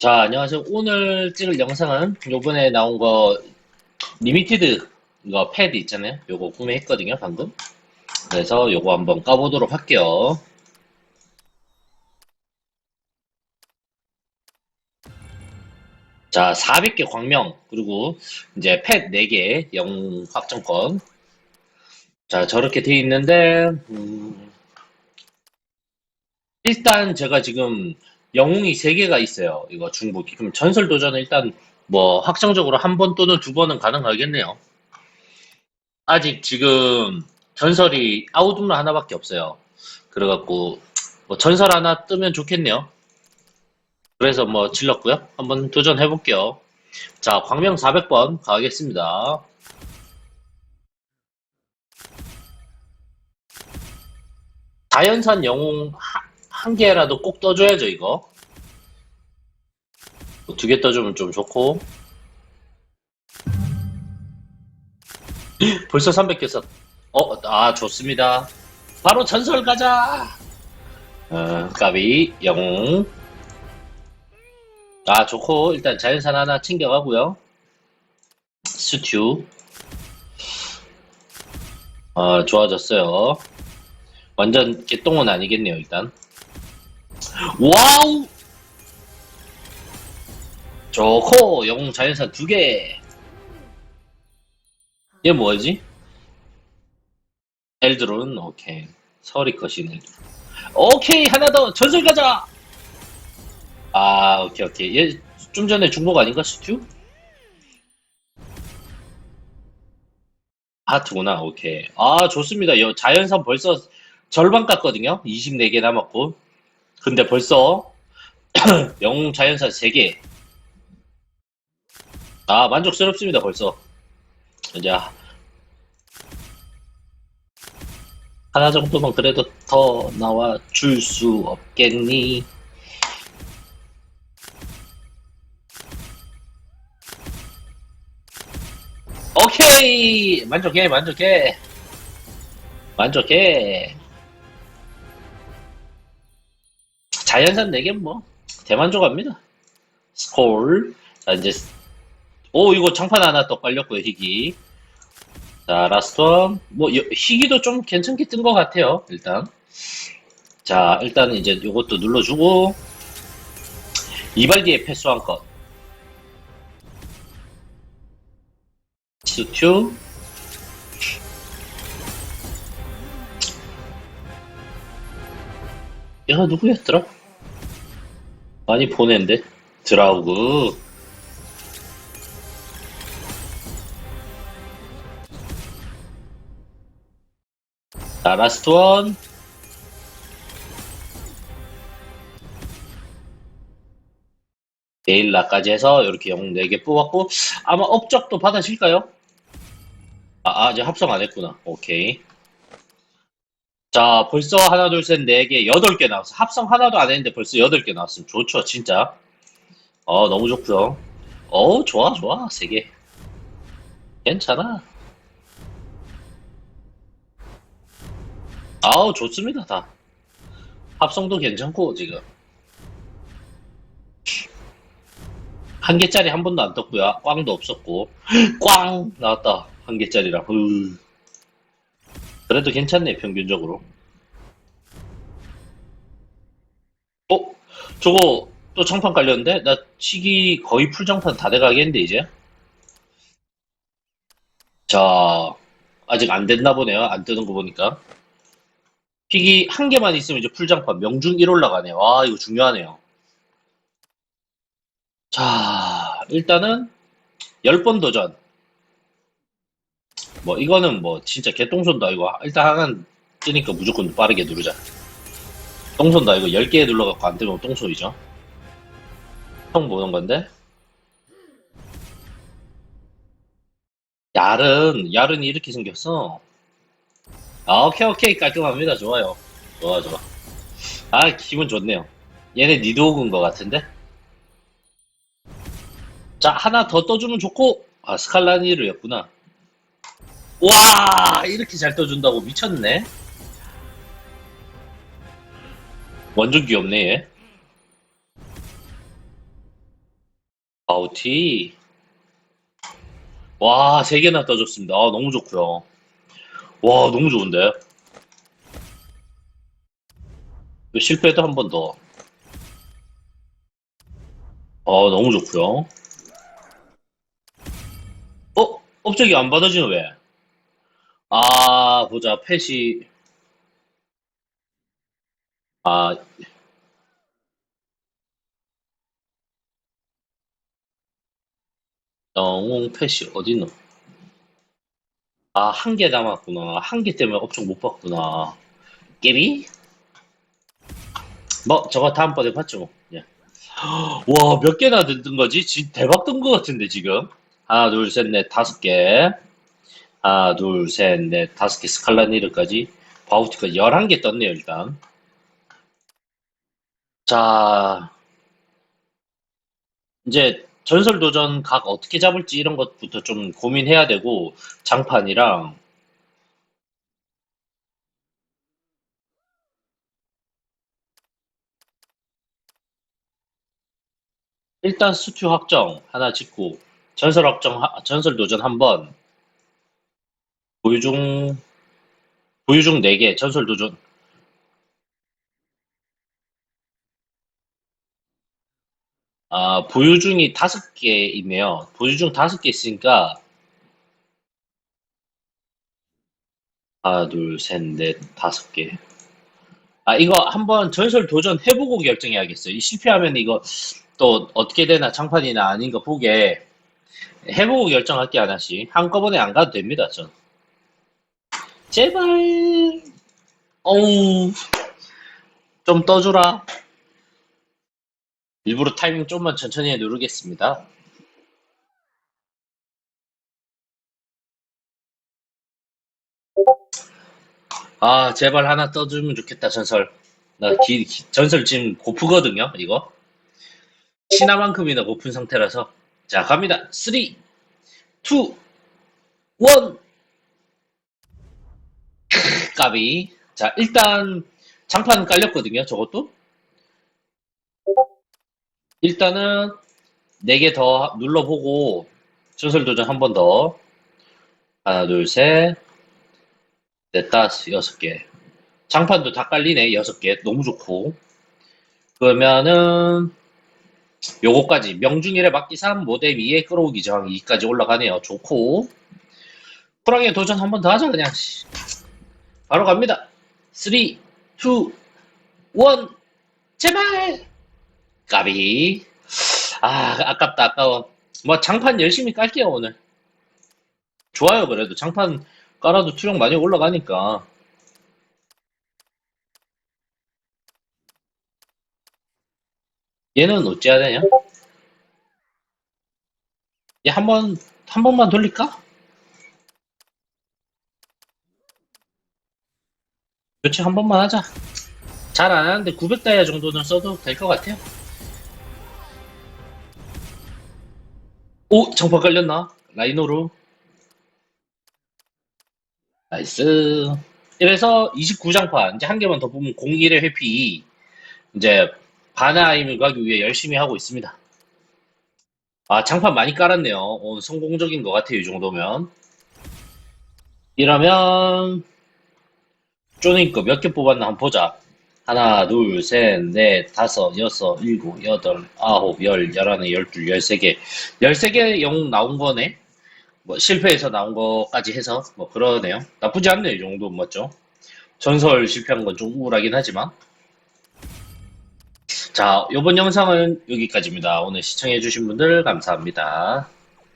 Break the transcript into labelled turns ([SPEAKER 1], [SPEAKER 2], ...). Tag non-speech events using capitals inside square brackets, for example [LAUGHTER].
[SPEAKER 1] 자, 안녕하세요. 오늘 찍을 영상은 요번에 나온 거 리미티드 이거 패드 있잖아요. 요거 구매했거든요, 방금. 그래서 요거 한번 까보도록 할게요. 자, 400개 광명, 그리고 이제 팻 4개, 영 확정권. 자, 저렇게 돼 있는데, 음, 일단 제가 지금 영웅이 3개가 있어요. 이거 중복이. 그럼 전설 도전은 일단 뭐 확정적으로 한 번 또는 두 번은 가능하겠네요. 아직 지금 전설이 아우둠라 하나밖에 없어요. 그래갖고 뭐 전설 하나 뜨면 좋겠네요. 그래서 뭐 질렀고요. 한번 도전해 볼게요. 자, 광명 400번 가겠습니다. 자연산 영웅 하- 한 개라도 꼭 떠줘야죠, 이거. 두 개 떠주면 좀 좋고. [LAUGHS] 벌써 300개 썼. 어, 아, 좋습니다. 바로 전설 가자! 어, 까비, 영웅. 아, 좋고, 일단 자연산 하나 챙겨가고요. 스튜. 아, 좋아졌어요. 완전 개똥은 아니겠네요, 일단. 와우! 좋고, 영웅 자연산 두 개. 얘 뭐지? 엘드론, 오케이. 서리 컷이네. 오케이, 하나 더, 전설 가자! 아, 오케이, 오케이. 얘 좀 전에 중복 아닌가, 스튜? 하트구나, 오케이. 아, 좋습니다. 여, 자연산 벌써 절반 깠거든요? 24개 남았고. 근데 벌써 영웅 자연산 3개. 아, 만족스럽습니다, 벌써. 이제 하나 정도만 그래도 더 나와 줄 수 없겠니? 오케이! 만족해, 만족해. 만족해. 자연산 4개 뭐, 대만족합니다. 스콜. 자, 이제, 오, 이거 장판 하나 또 깔렸고요, 희귀. 자, 라스트 원. 뭐, 여- 희귀도 좀 괜찮게 뜬 것 같아요, 일단. 자, 일단 이제 이것도 눌러주고, 이발디의 패스 한 컷. 스튜. 얘가 누구였더라? 많이 보낸데. 드라우그. 자, 라스트 원. 데일라까지 해서 이렇게 영웅 4개 뽑았고, 아마 업적도 받으실까요? 아, 아, 이제 합성 안 했구나. 오케이. 자, 벌써 하나, 둘, 셋, 네 개, 여덟 개 나왔어. 합성 하나도 안 했는데 벌써 여덟 개 나왔으면 좋죠, 진짜. 어, 너무 좋고요. 어, 좋아, 좋아, 세 개. 괜찮아. 아우, 좋습니다, 다. 합성도 괜찮고, 지금. 한 개짜리 한 번도 안 떴고요. 꽝도 없었고. [GASPS] 꽝! 나왔다. 한 개짜리랑. 으. 그래도 괜찮네, 평균적으로. 어? 저거 또 장판 깔렸는데? 나 시기 거의 풀장판 다 돼가겠는데, 이제? 자, 아직 안 됐나 보네요. 안 뜨는 거 보니까. 픽이 한 개만 있으면 이제 풀장판 명중 1 올라가네요. 와, 이거 중요하네요. 자, 일단은 10번 도전. 뭐 이거는 뭐 진짜 개똥손다 이거. 일단 하나 뜨니까 무조건 빠르게 누르자. 똥손다 이거 10개 눌러갖고 안 뜨면 똥손이죠. 형 보는 건데. 얄은 얄은 이렇게 생겼어. 아, 오케이 오케이 깔끔합니다. 좋아요. 좋아 좋아. 아 기분 좋네요. 얘네 니도옥인 것 같은데. 자, 하나 더 떠주면 좋고, 아, 스칼라니르였구나. 와, 이렇게 잘 떠준다고 미쳤네. 완전 귀엽네, 얘. 바우티. 와, 세 개나 떠줬습니다. 아, 너무 좋고요. 와, 너무 좋은데? 실패도 한 번 더. 아, 너무 좋고요. 어? 업적이 안 받아지는 왜? 아, 보자. 펫이. 아, 영웅 펫이 어딨노? 아, 한 개 남았구나. 한 개 때문에 업적 못 받구나. 깨비? 뭐, 저거 다음번에 봤죠. 뭐. 예. 와, 몇 개나 든 거지? 지 대박 뜬 거 같은데, 지금. 하나, 둘, 셋, 넷, 다섯 개. 하나, 둘, 셋, 넷, 다섯 개. 스칼라니르까지. 바우티까지 11개 떴네요, 일단. 자, 이제 전설 도전 각 어떻게 잡을지 이런 것부터 좀 고민해야 되고, 장판이랑, 일단 수튜 확정 하나 짓고, 전설 확정, 하- 전설 도전 한 번, 보유중, 보유중 4개, 전설 도전. 아, 보유중이 5개 있네요. 보유중 5개 있으니까, 하나, 둘, 셋, 넷, 다섯 개. 아, 이거 한번 전설 도전 해보고 결정해야겠어요. 이 실패하면 이거 또 어떻게 되나, 장판이나 아닌 거 보게 해보고 결정할게, 하나씩. 한꺼번에 안 가도 됩니다, 전. 제발, 어우, 좀 떠주라. 일부러 타이밍 좀만 천천히 누르겠습니다. 아, 제발 하나 떠주면 좋겠다, 전설. 나 기- 기- 전설 지금 고프거든요, 이거. 신화만큼이나 고픈 상태라서. 자, 갑니다. 3, 2, 1. 까비. 자, 일단, 장판 깔렸거든요, 저것도. 일단은, 4개 더 눌러보고, 전설 도전 한 번 더. 하나, 둘, 셋, 넷, 다섯, 여섯 개. 장판도 다 깔리네, 여섯 개. 너무 좋고. 그러면은, 요거까지. 명중일의 막기 3, 모뎀 2에 끌어오기 저항 2까지 올라가네요. 좋고. 호랑이 도전 한 번 더 하자, 그냥. 씨. 바로 갑니다. 3, 2, 1. 제발! 까비. 아, 아깝다, 아까워. 뭐, 장판 열심히 깔게요, 오늘. 좋아요, 그래도. 장판 깔아도 투력 많이 올라가니까. 얘는 어찌해야 되냐? 얘 한 번, 한 번만 돌릴까? 그렇지, 한 번만 하자. 잘 안 하는데 900다이아 정도는 써도 될 것 같아요. 오, 정파 깔렸나? 라이노로. 나이스. 이래서 29장판, 이제 한 개만 더 보면 01의 회피, 이제 바나임을 가기 위해 열심히 하고 있습니다. 아, 장판 많이 깔았네요. 어, 성공적인 것 같아요, 이 정도면. 이러면, 쪼니거 몇 개 뽑았나 한번 보자. 하나, 둘, 셋, 넷, 다섯, 여섯, 일곱, 여덟, 아홉, 열, 열하나, 열둘, 열세 개. 열세 개 영웅 나온 거네? 뭐, 실패해서 나온 거까지 해서, 뭐, 그러네요. 나쁘지 않네요, 이 정도, 맞죠? 전설 실패한 건 좀 우울하긴 하지만. 자, 이번 영상은 여기까지입니다. 오늘 시청해주신 분들 감사합니다.